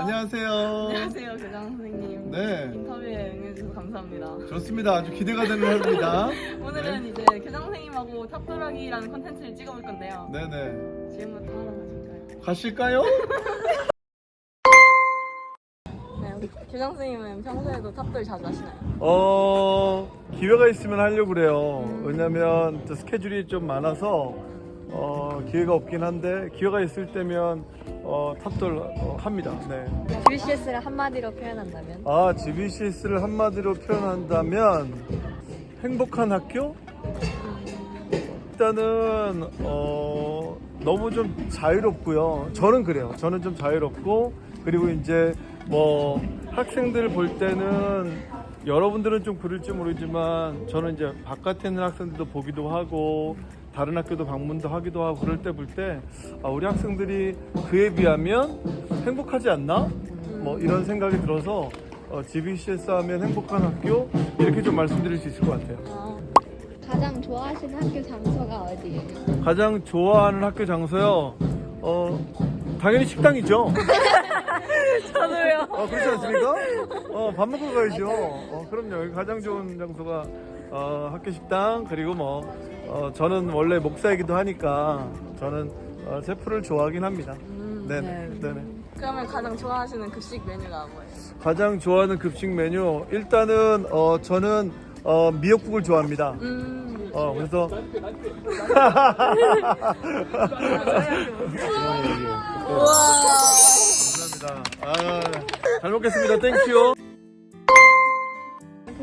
안녕하세요. 안녕하세요, 교장 선생님. 네. 인터뷰에 응해주셔서 감사합니다. 좋습니다. 아주 기대가 되는 하루입니다. 오늘은 이제 교장 선생님하고 탑도라기라는 컨텐츠를 찍어볼 건데요. 네네. 지금부터 하러 가실까요? 가실까요? 네, 우리 교장 선생님은 평소에도 탑돌 자주 하시나요? 어 기회가 있으면 하려고 그래요. 왜냐면 또 스케줄이 좀 많아서 어 기회가 없긴 한데 기회가 있을 때면 어 탑돌 어, 합니다. 네. GCS를 한마디로 표현한다면? 아 GBCS를 한마디로 표현한다면 행복한 학교? 일단은 어, 너무 좀 자유롭고요. 저는 그래요. 저는 좀 자유롭고 그리고 이제 뭐 학생들 볼 때는 여러분들은 좀 그럴지 모르지만 저는 이제 바깥에 있는 학생들도 보기도 하고 다른 학교도 방문도 하기도 하고 그럴 때 볼 때 아, 우리 학생들이 그에 비하면 행복하지 않나? 뭐 이런 생각이 들어서 어, GBCS 하면 행복한 학교 이렇게 좀 말씀드릴 수 있을 것 같아요. 가장 좋아하시는 학교 장소가 어디예요? 가장 좋아하는 학교 장소요. 어 당연히 식당이죠. 저도요. 어, 그렇지 않습니까? 어, 밥 먹고 가야죠. 어, 그럼요. 여기 가장 좋은 장소가 어, 학교 식당 그리고 뭐 어, 저는 원래 목사이기도 하니까 저는 어, 제프를 좋아하긴 합니다. 네네. 네네. 그러면 가장 좋아하시는 급식 메뉴가 뭐예요? 가장 좋아하는 급식 메뉴 일단은 어, 저는 어, 미역국을 좋아합니다. 음, 어, 그래서 우와. 감사합니다. 아, 잘 먹겠습니다. 땡큐.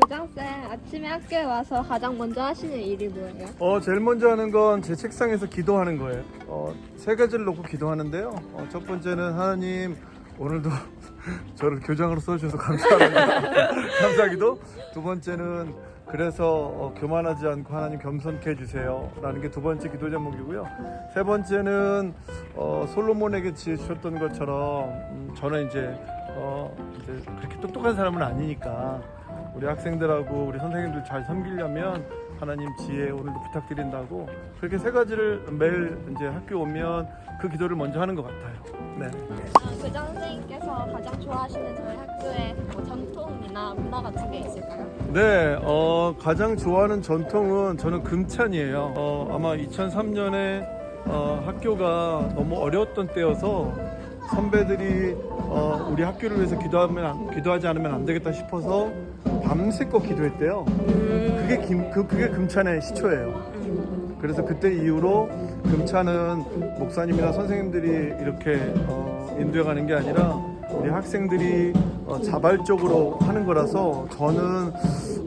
교장쌤, 아침에 학교에 와서 가장 먼저 하시는 일이 뭐예요? 어, 제일 먼저 하는 건 제 책상에서 기도하는 거예요. 어, 세 가지를 놓고 기도하는데요. 어, 첫 번째는 하나님 오늘도 저를 교장으로 써주셔서 감사합니다. 감사하기도. 두 번째는 그래서 어, 교만하지 않고 하나님 겸손케 해주세요. 라는 게 두 번째 기도 제목이고요. 세 번째는 어, 솔로몬에게 지혜 주셨던 것처럼 음, 저는 이제, 어, 이제 그렇게 똑똑한 사람은 아니니까 우리 학생들하고 우리 선생님들 잘 섬기려면 하나님 지혜 오늘도 부탁드린다고 그렇게 세 가지를 매일 이제 학교 오면 그 기도를 먼저 하는 것 같아요. 네. 아, 교장 선생님께서 가장 좋아하시는 저희 학교의 뭐 전통이나 문화 같은 게 있을까요? 네, 어, 가장 좋아하는 전통은 저는 금찬이에요. 어, 아마 2003년에 어, 학교가 너무 어려웠던 때여서 선배들이 어, 우리 학교를 위해서 기도하면 안- 기도하지 않으면 안 되겠다 싶어서 밤새껏 기도했대요. 그게 김, 그, 그게 금찬의 시초예요. 그래서 그때 이후로 금찬은 목사님이나 선생님들이 이렇게 어, 인도해가는 게 아니라 우리 학생들이 어, 자발적으로 하는 거라서 저는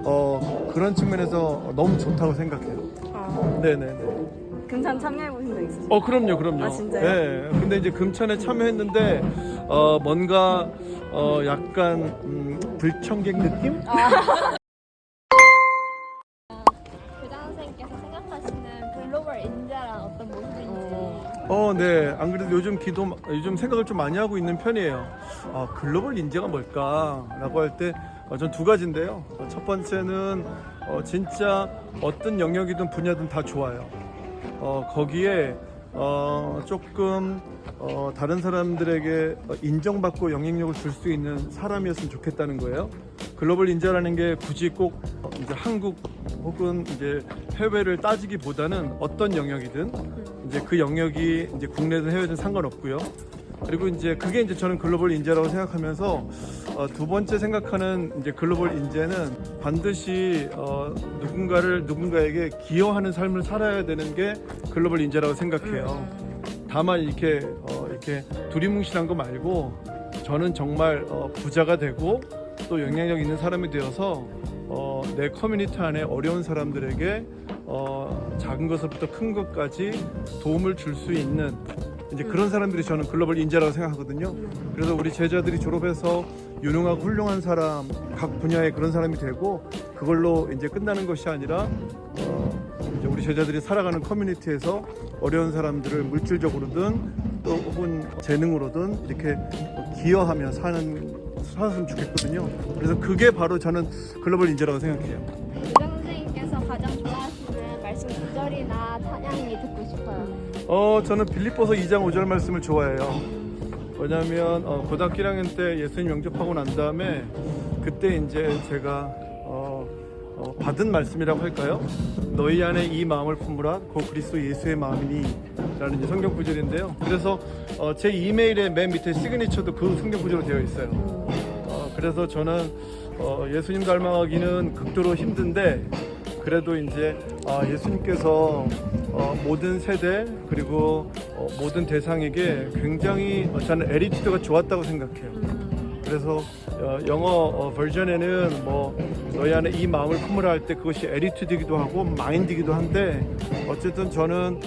어, 그런 측면에서 너무 좋다고 생각해요. 아, 네네네. 금산 참여해 보신 적 있으세요? 어 그럼요 그럼요. 아, 진짜요? 네. 근데 이제 금찬에 참여했는데 어, 뭔가 어, 약간 음, 불청객 느낌? 교장 선생님께서 생각하시는 글로벌 인재란 어떤 모습인지 어, 네. 안 그래도 요즘 기도, 요즘 생각을 좀 많이 하고 있는 편이에요. 아, 글로벌 인재가 뭘까라고 할 때, 어, 전두 가지인데요. 어, 첫 번째는, 어, 진짜 어떤 영역이든 분야든 다 좋아요. 어, 거기에, 어, 조금, 어, 다른 사람들에게 어, 인정받고 영향력을 줄 수 있는 사람이었으면 좋겠다는 거예요. 글로벌 인재라는 게 굳이 꼭 어, 이제 한국 혹은 이제 해외를 따지기보다는 어떤 영역이든 이제 그 영역이 이제 국내든 해외든 상관없고요. 그리고 이제 그게 이제 저는 글로벌 인재라고 생각하면서 어, 두 번째 생각하는 이제 글로벌 인재는 반드시 어, 누군가를 누군가에게 기여하는 삶을 살아야 되는 게 글로벌 인재라고 생각해요. 다만 이렇게 어, 이렇게 두리뭉실한 거 말고 저는 정말 어, 부자가 되고 또 영향력 있는 사람이 되어서 어, 내 커뮤니티 안에 어려운 사람들에게 어, 작은 것부터 큰 것까지 도움을 줄 수 있는 이제 그런 사람들이 저는 글로벌 인재라고 생각하거든요. 그래서 우리 제자들이 졸업해서 유능하고 훌륭한 사람 각 분야의 그런 사람이 되고 그걸로 이제 끝나는 것이 아니라 어, 이제 우리 제자들이 살아가는 커뮤니티에서 어려운 사람들을 물질적으로든 또 혹은 재능으로든 이렇게 기여하며 사는 살았으면 좋겠거든요. 그래서 그게 바로 저는 글로벌 인재라고 생각해요. 어, 저는 빌립보서 2장 5절 말씀을 좋아해요. 왜냐하면 어, 고등학교 1학년 때 예수님 영접하고 난 다음에 그때 이제 제가 어, 어, 받은 말씀이라고 할까요? 너희 안에 이 마음을 품으라 고 그리스도 예수의 마음이니 라는 이제 성경 구절인데요. 그래서 어, 제 이메일의 맨 밑에 시그니처도 그 성경 구절로 되어 있어요. 어, 그래서 저는 어, 예수님 닮아가기는 극도로 힘든데 그래도 이제 아, 예수님께서 어, 모든 세대 그리고 어, 모든 대상에게 굉장히 어, 저는 에리티드가 좋았다고 생각해요. 그래서 어, 영어 어, 버전에는 뭐 너희 안에 이 마음을 품으라 할 때 그것이 에리튜드이기도 하고 마인드이기도 한데 어쨌든 저는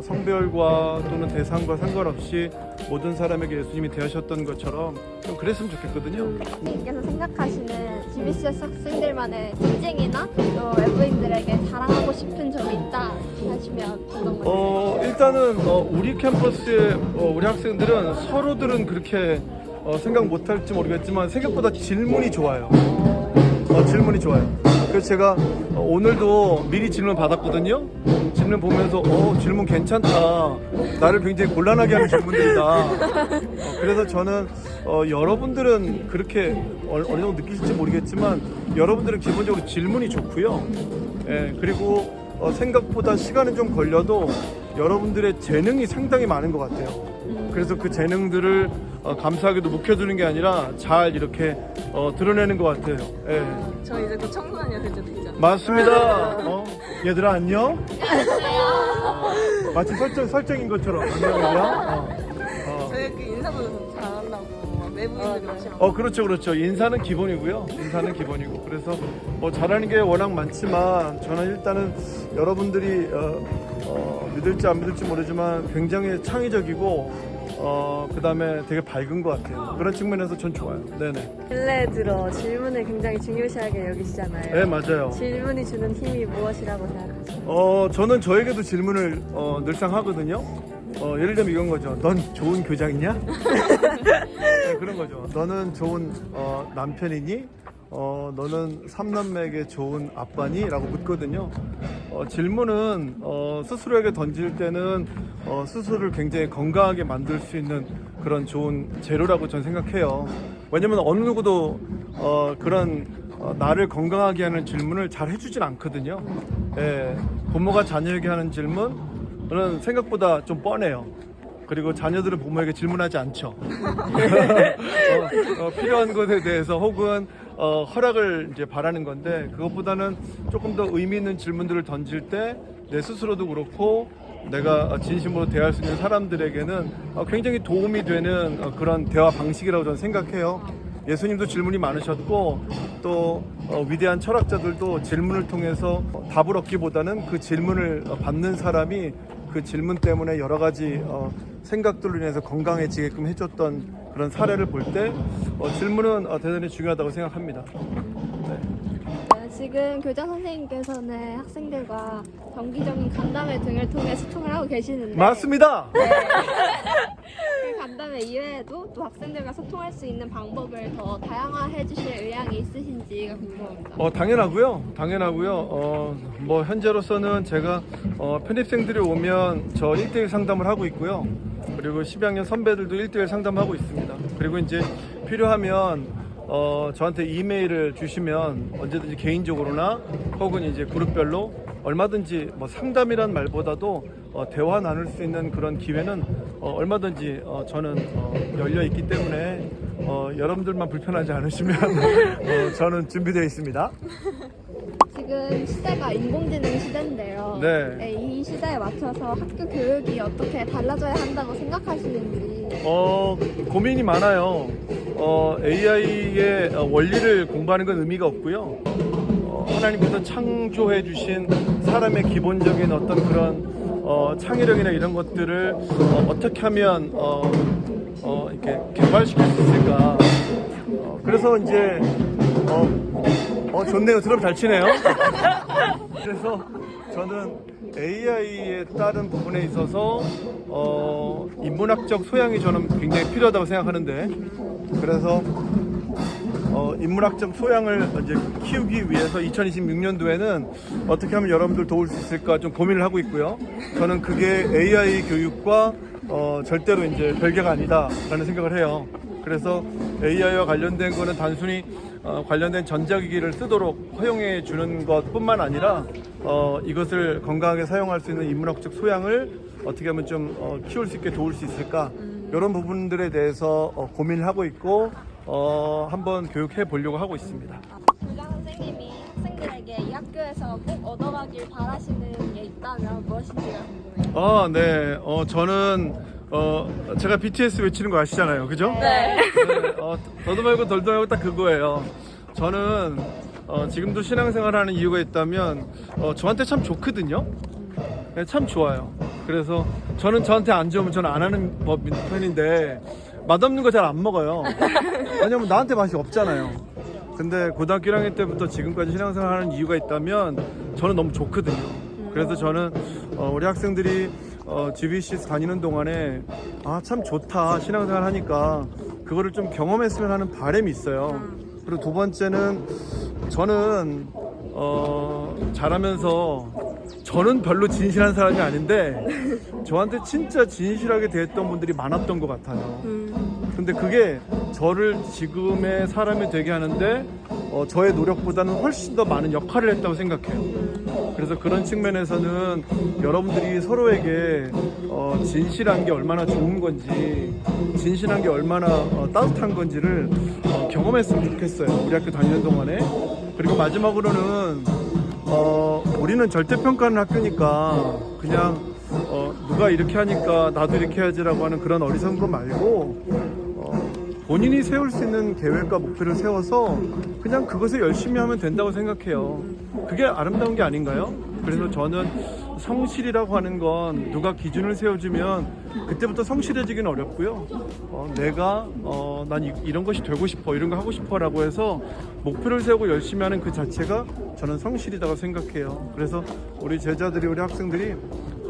어, 성별과 또는 대상과 상관없이 모든 사람에게 예수님이 대하셨던 것처럼 좀 그랬으면 좋겠거든요. 선생님께서 생각하시는 GBCS 학생들만의 특징이나 또 외부인들에게 자랑하고 싶은 점이 있다 하시면 어떤 건지 어, 일단은 어, 우리 캠퍼스의 어, 우리 학생들은 서로들은 그렇게 어, 생각 못할지 모르겠지만 생각보다 질문이 좋아요. 어, 질문이 좋아요. 그래서 제가 어, 오늘도 미리 질문 받았거든요. 질문 보면서 어, 질문 괜찮다. 나를 굉장히 곤란하게 하는 질문들이다. 어, 그래서 저는 어, 여러분들은 그렇게 어, 어느 정도 느끼실지 모르겠지만 여러분들은 기본적으로 질문이 좋고요. 예, 그리고 어, 생각보다 시간은 좀 걸려도 여러분들의 재능이 상당히 많은 것 같아요. 그래서 그 재능들을 어, 감사하게도 묵혀두는 게 아니라 잘 이렇게 어, 드러내는 것 같아요. 예. 저 이제 곧 청소년 여세죠 되죠. 맞습니다. 어, 얘들아 안녕. 어, 마치 설정 설정인 것처럼 안녕 얘들아. 어, 어. 저희 그 인사도 잘한다고 막 외부인들 같이 막어 그렇죠 그렇죠 인사는 기본이고요 인사는 기본이고 그래서 뭐 잘하는 게 워낙 많지만 저는 일단은 여러분들이 어, 어, 믿을지 안 믿을지 모르지만 굉장히 창의적이고 어 그 다음에 되게 밝은 것 같아요. 그런 측면에서 전 좋아요. 네네. 근래 들어 질문을 굉장히 중요시하게 여기시잖아요. 네 맞아요. 질문이 주는 힘이 무엇이라고 생각하세요? 어 저는 저에게도 질문을 어, 늘상 하거든요. 어, 예를 들면 이건 거죠 넌 좋은 교장이냐? 네, 그런 거죠 너는 좋은 어, 남편이니 어, 너는 삼남매에게 좋은 아빠니? 라고 묻거든요. 어, 질문은 어, 스스로에게 던질 때는 어, 스스로를 굉장히 건강하게 만들 수 있는 그런 좋은 재료라고 저는 생각해요. 왜냐면 어느 누구도 어, 그런 어, 나를 건강하게 하는 질문을 잘 해주진 않거든요. 예, 부모가 자녀에게 하는 질문은 생각보다 좀 뻔해요. 그리고 자녀들은 부모에게 질문하지 않죠. 어, 어, 필요한 것에 대해서 혹은 어, 허락을 이제 바라는 건데 그것보다는 조금 더 의미 있는 질문들을 던질 때 내 스스로도 그렇고 내가 진심으로 대할 수 있는 사람들에게는 어, 굉장히 도움이 되는 어, 그런 대화 방식이라고 저는 생각해요. 예수님도 질문이 많으셨고 또 어, 위대한 철학자들도 질문을 통해서 어, 답을 얻기보다는 그 질문을 어, 받는 사람이 그 질문 때문에 여러 가지 어, 생각들로 인해서 건강해지게끔 해줬던 그런 사례를 볼때 어, 질문은 어, 대단히 중요하다고 생각합니다. 네, 지금 교장 선생님께서는 학생들과 정기적인 간담회 등을 통해 소통을 하고 계시는데 맞습니다. 그 간담회 이외에도 또 학생들과 소통할 수 있는 방법을 더 다양화해 주실 의향이 있으신지가 궁금합니다. 어, 당연하고요. 당연하고요. 어, 뭐 현재로서는 제가 어, 편입생들이 오면 저 1대1 상담을 하고 있고요. 그리고 10학년 선배들도 1대1 상담하고 있습니다. 그리고 이제 필요하면 어, 저한테 이메일을 주시면 언제든지 개인적으로나 혹은 이제 그룹별로 얼마든지 뭐 상담이란 말보다도 어, 대화 나눌 수 있는 그런 기회는 어, 얼마든지 어, 저는 어, 열려 있기 때문에 어, 여러분들만 불편하지 않으시면 어, 저는 준비되어 있습니다. 지금 시대가 인공지능 시대인데요. 네. 이 시대에 맞춰서 학교 교육이 어떻게 달라져야 한다고 생각하시는지. 어, 고민이 많아요. 어, AI의 원리를 공부하는 건 의미가 없고요. 어, 하나님께서 창조해 주신 사람의 기본적인 어떤 그런 어, 창의력이나 이런 것들을 어, 떻게 하면 어, 어, 이렇게 개발시킬 수 있을까. 어, 그래서 이제 어, 어 좋네요. 드럼 잘 치네요. 그래서 저는 AI에 따른 부분에 있어서 어, 인문학적 소양이 저는 굉장히 필요하다고 생각하는데 그래서 어, 인문학적 소양을 이제 키우기 위해서 2026년도에는 어떻게 하면 여러분들 도울 수 있을까 좀 고민을 하고 있고요. 저는 그게 AI 교육과 어, 절대로 이제 별개가 아니다라는 생각을 해요. 그래서 AI와 관련된 거는 단순히 어, 관련된 전자기기를 쓰도록 허용해 주는 것뿐만 아니라 어, 이것을 건강하게 사용할 수 있는 인문학적 소양을 어떻게 하면 좀 어, 키울 수 있게 도울 수 있을까 이런 부분들에 대해서 어, 고민을 하고 있고 어, 한번 교육해 보려고 하고 있습니다. 교장 선생님이 학생들에게 이 학교에서 꼭 얻어가길 바라시는 게 있다면 무엇인지가 궁금해요. 아, 네. 어, 저는 어, 제가 BTS 외치는 거 아시잖아요. 그죠? 네. 네, 어, 더도 말고 덜도 말고 딱 그거예요. 저는 어, 지금도 신앙생활 하는 이유가 있다면 어, 저한테 참 좋거든요. 네, 참 좋아요. 그래서 저는 저한테 안 좋으면 저는 안 하는 법 편인데 맛없는 거 잘 안 먹어요. 왜냐면 나한테 맛이 없잖아요. 근데 고등학교 1학년 때부터 지금까지 신앙생활 하는 이유가 있다면 저는 너무 좋거든요. 그래서 저는 어, 우리 학생들이 어, GBC에서 다니는 동안에 아 참 좋다 신앙생활 하니까 그거를 좀 경험했으면 하는 바람이 있어요. 그리고 두 번째는 저는 어, 잘하면서 저는 별로 진실한 사람이 아닌데 저한테 진짜 진실하게 대했던 분들이 많았던 것 같아요. 근데 그게 저를 지금의 사람이 되게 하는데 어, 저의 노력보다는 훨씬 더 많은 역할을 했다고 생각해요. 그래서 그런 측면에서는 여러분들이 서로에게 어, 진실한 게 얼마나 좋은 건지, 진실한 게 얼마나 어, 따뜻한 건지를 어, 경험했으면 좋겠어요. 우리 학교 다니는 동안에. 그리고 마지막으로는 어, 우리는 절대평가하는 학교니까 그냥 어, 누가 이렇게 하니까 나도 이렇게 해야지라고 하는 그런 어리석은 거 말고 어, 본인이 세울 수 있는 계획과 목표를 세워서 그냥 그것을 열심히 하면 된다고 생각해요. 그게 아름다운 게 아닌가요? 그래서 저는 성실이라고 하는 건 누가 기준을 세워주면 그때부터 성실해지기는 어렵고요. 어, 내가 어, 난 이, 이런 것이 되고 싶어, 이런 거 하고 싶어라고 해서 목표를 세우고 열심히 하는 그 자체가 저는 성실이라고 생각해요. 그래서 우리 제자들이 우리 학생들이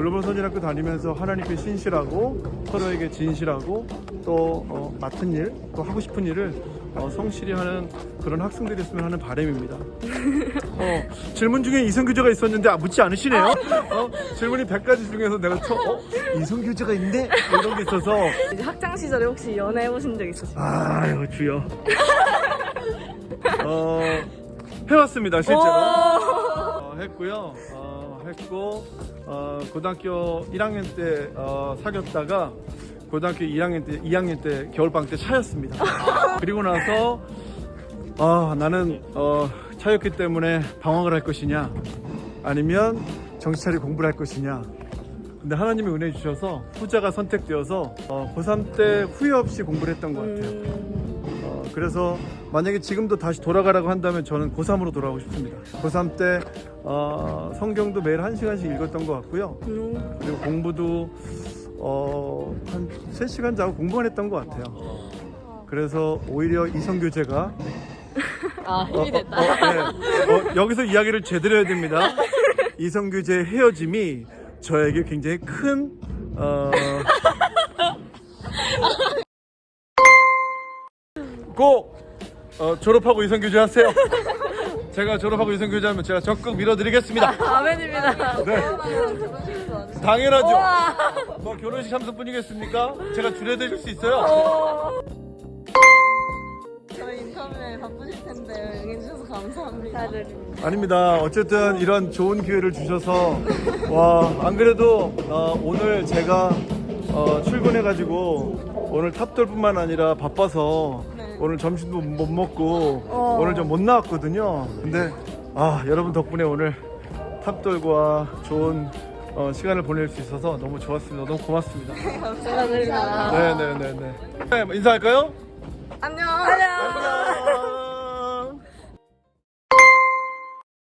글로벌 선진학교 다니면서 하나님께 신실하고 서로에게 진실하고 또 어, 맡은 일, 또 하고 싶은 일을 어, 성실히 하는 그런 학생들이었으면 하는 바람입니다. 어, 질문 중에 이성교제가 있었는데 아, 묻지 않으시네요. 어, 질문이 100가지 중에서 내가 처, 어, 이성교제가 있네? 뭐 이런 게 있어서 이제 학창 시절에 혹시 연애 해보신 적 있으세요? 아유 주여. 어, 해왔습니다 실제로. 어, 했고요. 어, 했고 어, 고등학교 1학년 때 어, 사귀었다가 고등학교 2학년 때 2학년 때 겨울방학 때 차였습니다. 그리고 나서 아 나는 어, 차였기 때문에 방황을 할 것이냐 아니면 정신 차리고 공부를 할 것이냐 근데 하나님이 은혜 주셔서 후자가 선택되어서 어, 고3 때 후회 없이 공부를 했던 것 같아요. 어, 그래서 만약에 지금도 다시 돌아가라고 한다면 저는 고3으로 돌아가고 싶습니다. 고3 때 어, 성경도 매일 한 시간씩 읽었던 것 같고요. 그리고 공부도 어, 한 3시간 자고 공부만 했던 것 같아요. 그래서 오히려 이성교제가 아, 어, 힘이 됐다. 어, 어, 네. 어, 여기서 이야기를 제대로 해야 됩니다. 이성규제의 헤어짐이 저에게 굉장히 큰 어... 꼭 어, 졸업하고 이성규제 하세요. 제가 졸업하고 이성규제 하면 제가 적극 밀어드리겠습니다. 아멘입니다. 네. 당연하죠. 뭐 결혼식 참석뿐이겠습니까? 제가 줄여드릴 수 있어요. 저희 인터뷰에 바쁘실 텐데 응해주셔서 감사합니다. 다들 아닙니다. 어쨌든 이런 좋은 기회를 주셔서 와 안 그래도 어, 오늘 제가 어, 출근해가지고 오늘 탑돌뿐만 아니라 바빠서 네. 오늘 점심도 못 먹고 어. 오늘 좀 못 나왔거든요. 근데 아 여러분 덕분에 오늘 탑돌과 좋은 어, 시간을 보낼 수 있어서 너무 좋았습니다. 너무 고맙습니다. 감사드립니다. 네네네네. 네, 인사할까요? 안녕.